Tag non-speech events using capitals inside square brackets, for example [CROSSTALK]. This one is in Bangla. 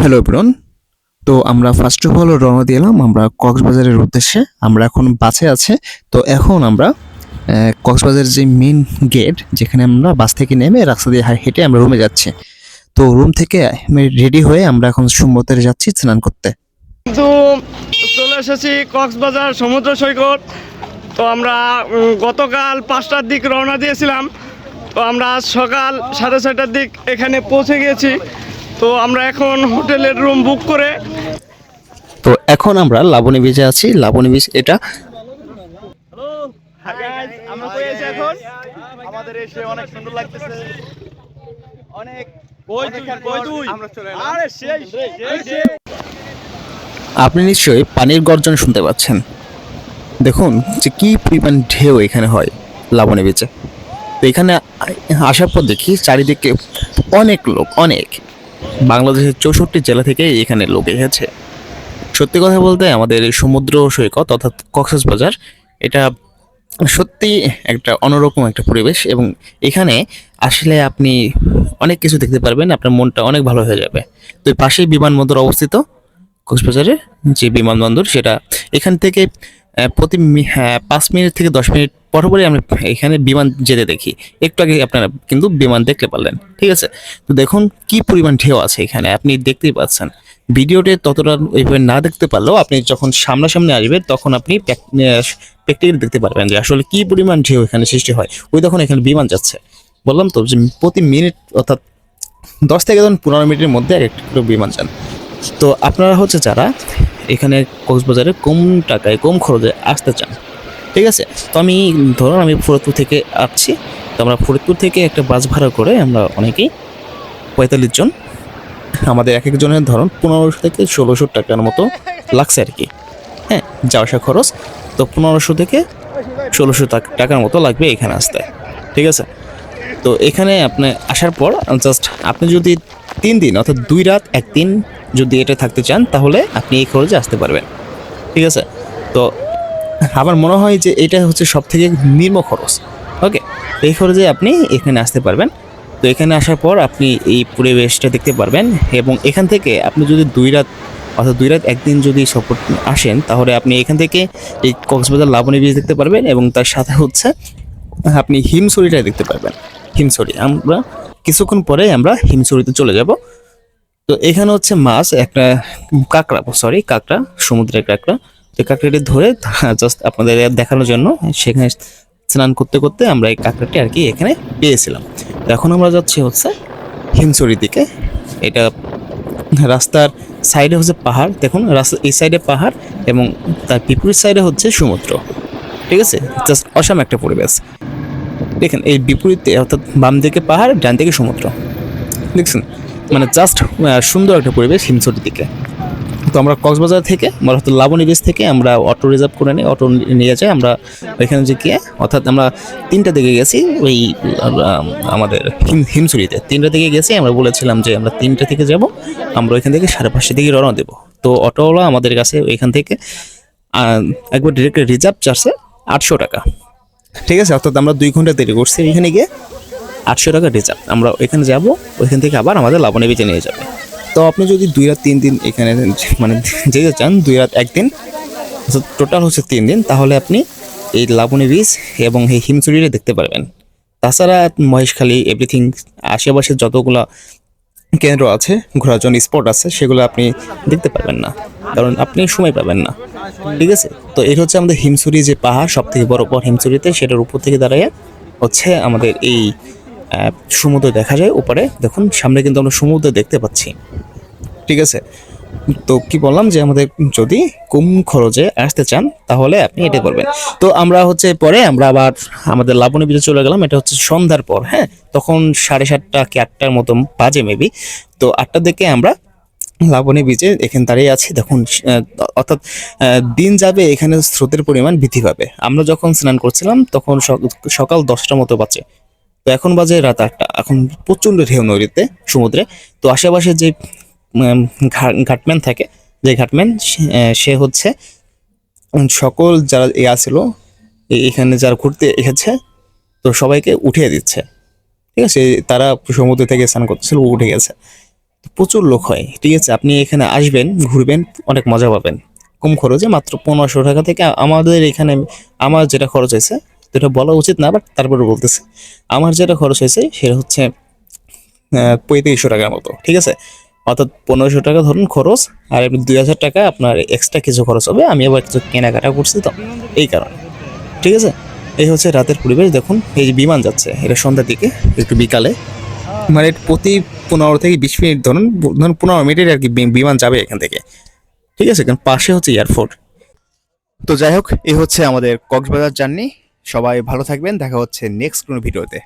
হ্যালো এভরিওয়ান তো আমরা ফার্স্ট অফ অল রওনা দিলাম আমরা কক্সবাজারের উদ্দেশ্যে। আমরা এখন বাসে আছে। তো এখন আমরা আহ, কক্সবাজারের যে মেন গেট যেখানে আমরা বাস থেকে নেমে রাস্তা দিয়ে হেঁটে আমরা রুমে যাচ্ছি। তো রুম থেকে রেডি হয়ে আমরা এখন সমুদ্রে যাচ্ছি স্নান করতে। কিন্তু চলে এসেছি কক্সবাজার সমুদ্র সৈকত। তো আমরা গতকাল পাঁচটার দিক রওনা দিয়েছিলাম। তো আমরা সকাল সাড়ে ছয়টার দিক এখানে পৌঁছে গিয়েছি। তো আমরা এখন হোটেলের রুম বুক করে তো এখন আমরা লাবণী বিচে আছি। লাবণী বিচ এটা আমরা কই আছি এখন? আমাদের এসে অনেক সুন্দর লাগতেছে। অনেক কই তুই কই তুই? আমরা চলে আরে সেই সেই সেই আপনি নিশ্চয়ই পানির গর্জন শুনতে পাচ্ছেন। দেখুন যে কি পরিমাণ ঢেউ এখানে হয় লাবণী বিচে তো এখানে আসার পর দেখি চারিদিকে অনেক লোক অনেক। বাংলাদেশের চৌষট্টি জেলা থেকে এখানে লোক এসেছে। সত্যি কথা বলতে আমাদের সমুদ্র সৈকত অর্থাৎ কক্সবাজার এটা সত্যি একটা অন্যরকম একটা পরিবেশ এবং এখানে আসলে আপনি অনেক কিছু দেখতে পারবেন আপনার মনটা অনেক ভালো হয়ে যাবে। তো পাশেই বিমানবন্দর অবস্থিত কক্সবাজারে যে বিমানবন্দর সেটা এখান থেকে প্রতি হ্যাঁ, পাঁচ মিনিট থেকে দশ মিনিট পর পরই আমরা এখানে বিমান যেতে দেখি। একটু আগে আপনারা কিন্তু বিমান দেখতে পারলেন, ঠিক আছে? তো দেখুন কি পরিমাণ ঢেউ আছে এখানে, আপনি দেখতেই পাচ্ছেন। ভিডিওতে ততটা এইভাবে না দেখতে পারলেও আপনি যখন সামনাসামনি আসবেন, তখন আপনি প্র্যাকটিক্যাল দেখতে পারবেন যে আসলে কি পরিমাণ ঢেউ এখানে সৃষ্টি হয়। ওই তখন এখানে বিমান যাচ্ছে। বললাম তো যে প্রতি মিনিট অর্থাৎ দশ থেকে ধরুন পনেরো মিনিটের মধ্যে এক একটা করে বিমান যান। তো আপনারা হচ্ছে যারা এখানে কক্সবাজারে কম টাকায়, কম খরচে আসতে চান ঠিক আছে? তো আমি ধরুন আমি ফরিদপুর থেকে আসছি, তো আমরা ফরিদপুর থেকে একটা বাস ভাড়া করে আমরা অনেকেই পঁয়তাল্লিশ জন, আমাদের এক একজনের ধরুন পনেরোশো থেকে ষোলোশো টাকার মতো লাগছে আর কি। হ্যাঁ যাওয়া আসা খরচ, তো পনেরোশো থেকে ষোলোশো টাকার মতো লাগবে এখানে আসতে, ঠিক আছে? তো এখানে আপনি আসার পর জাস্ট আপনি যদি তিন দিন, অর্থাৎ দুই রাত একদিন যদি এটা থাকতে চান, তাহলে আপনি এই খরচে আসতে পারবেন, ঠিক আছে? তো আমার মনে হয় যে এটা হচ্ছে সব থেকে নিম্ন খরচ। ওকে এই খরচে আপনি এখানে আসতে পারবেন। তো এখানে আসার পর আপনি এই পরিবেশটা দেখতে পারবেন এবং এখান থেকে আপনি যদি দুই রাত, অর্থাৎ দুই রাত একদিন যদি সফর আসেন, তাহলে আপনি এখান থেকে এই কক্সবাজার লাবণী বীজ দেখতে পারবেন এবং তার সাথে হচ্ছে আপনি হিমছড়িটা দেখতে পারবেন। হিমসরি আমরা কিছুক্ষণ পরে আমরা হিমসরিতে চলে যাব। তো এখানে হচ্ছে মাছ, একটা কাঁকড়া সরি কাঁকড়া, সমুদ্রের কাঁকড়া। তো কাঁকড়াটি ধরে [LAUGHS] জাস্ট আপনাদের দেখানোর জন্য সেখানে স্নান করতে করতে আমরা এই কাঁকড়াটি আর কি এখানে পেয়েছিলাম। তো এখন আমরা যাচ্ছি হচ্ছে হিমছড়ির দিকে। এটা রাস্তার সাইডে হচ্ছে পাহাড়। দেখুন, রাস্তা এই সাইডে পাহাড় এবং তার বিপরীত সাইডে হচ্ছে সমুদ্র। ঠিক আছে? জাস্ট অসাম একটা পরিবেশ। দেখেন, এই বিপরীতে অর্থাৎ বাম দিকে পাহাড়, ডান দিকে সমুদ্র। দেখছেন? মানে জাস্ট সুন্দর একটা পরিবেশ হিমছড়ির দিকে। তো আমরা কক্সবাজার থেকে হয়তো লাবণী বেস থেকে আমরা অটো রিজার্ভ করে নিই অটো নিয়ে যাই, আমরা ওইখানে যে গিয়ে, অর্থাৎ আমরা তিনটা দিকে গেছি, ওই আমাদের হিম, হিমছড়িতে। তিনটা দিকে গেছি, আমরা বলেছিলাম যে আমরা তিনটা থেকে যাব, আমরা ওইখান থেকে সাড়ে পাঁচটা দিকে রওনা দেবো। তো অটোওয়ালা আমাদের কাছে ওইখান থেকে একবার ডিরেক্ট রিজার্ভ চার্জে আটশো টাকা। ঠিক আছে, অর্থাৎ আমরা দুই ঘণ্টা দেরি করছি এখানে গিয়ে, আটশো টাকা রিজার্ভ আমরা ওইখানে যাব, ওইখান থেকে আবার আমাদের লাবণী বিচে নিয়ে যাবে। তো আপনি যদি দুই রাত, তিন দিন এখানে মানে যেতে চান, দুই রাত একদিন টোটাল হচ্ছে তিন দিন, তাহলে আপনি এই লাবণী বীজ এবং এই হিমচুরিটা দেখতে পারবেন। তাছাড়া মহেশখালী এভরিথিং আশেপাশে যতগুলো কেন্দ্র আছে, ঘোরার জন্য স্পট আছে, সেগুলো আপনি দেখতে পারবেন না। কারণ আপনি সময় পাবেন না। ঠিক আছে? তো এটা হচ্ছে আমাদের হিমছড়ি যে পাহাড় সব থেকে বড় পর হিমছড়িতে সেটার উপর থেকে দাঁড়িয়ে হচ্ছে আমাদের এই সমুদ্র দেখা যায় উপরে দেখুন, সামনে কিন্তু আমরা সমুদ্র দেখতে পাচ্ছি। ঠিক আছে? তো কি বললাম যে আমাদের যদি কম খরচে আসতে চান, তাহলে আপনি এটা করবেন। তো আমরা হচ্ছে পরে আমরা আবার আমাদের লাবণী বিচে চলে গেলাম। এটা হচ্ছে সন্ধ্যার পর হ্যাঁ? তখন সাড়ে সাতটা কি আটটার মতো বাজে মেবি তো আটটার দিকে আমরা লাবণী বিচে এখানে দাঁড়িয়ে আছি। দেখুন অর্থাৎ দিন যাবে, এখানে স্রোতের পরিমাণ বৃদ্ধি পাবে। আমরা যখন স্নান করছিলাম, তখন সক- সকাল দশটার মতো বাজে। তো এখন বাজে রাত আটটা। এখন প্রচণ্ড ঢেউ নদীতে, সমুদ্রে। তো আশেপাশে যে ঘাটম্যান থাকে, যে ঘাটম্যান, সে- হচ্ছে সকল যারা ইয়া ছিল এখানে যারা ঘুরতে এসেছে, তো সবাইকে উঠিয়ে দিচ্ছে। ঠিক আছে? তারা সমুদ্র থেকে স্নান করতেছিল, উঠে গেছে। প্রচুর লোক হয়। ঠিক আছে? আপনি এখানে আসবেন, ঘুরবেন, অনেক মজা পাবেন। কম খরচে মাত্র পনেরোশো টাকা থেকে আমাদের এখানে, আমার যেটা খরচ হয়েছে যেটা বলা উচিত না বাট তারপরে বলতেছে। আমার যেটা খরচ হয়েছে, সেটা হচ্ছে পঁয়ত্রিশশো টাকার মতো, ঠিক আছে? অর্থাৎ পনেরোশো টাকা ধরুন খরচ, আর এমনি দুই হাজার টাকা আপনার এক্সট্রা কিছু খরচ হবে, আমি আবার কিছু কেনাকাটা করছি তো, এই কারণে, ঠিক আছে? এই হচ্ছে রাতের পরিবেশ, দেখুন, এই যে বিমান যাচ্ছে, এটা সন্ধ্যার দিকে, একটু বিকালে। মানে প্রতি পনেরো থেকে বিশ মিনিট ধরুন ধরুন পনেরো মিনিটের আর কি বিমান যাবে এখান থেকে, ঠিক আছে? কারণ পাশে হচ্ছে এয়ারপোর্ট। তো যাই হোক, এই হচ্ছে আমাদের কক্সবাজার জার্নি সবাই ভালো থাকবেন দেখা হচ্ছে নেক্সট কোনো ভিডিওতে।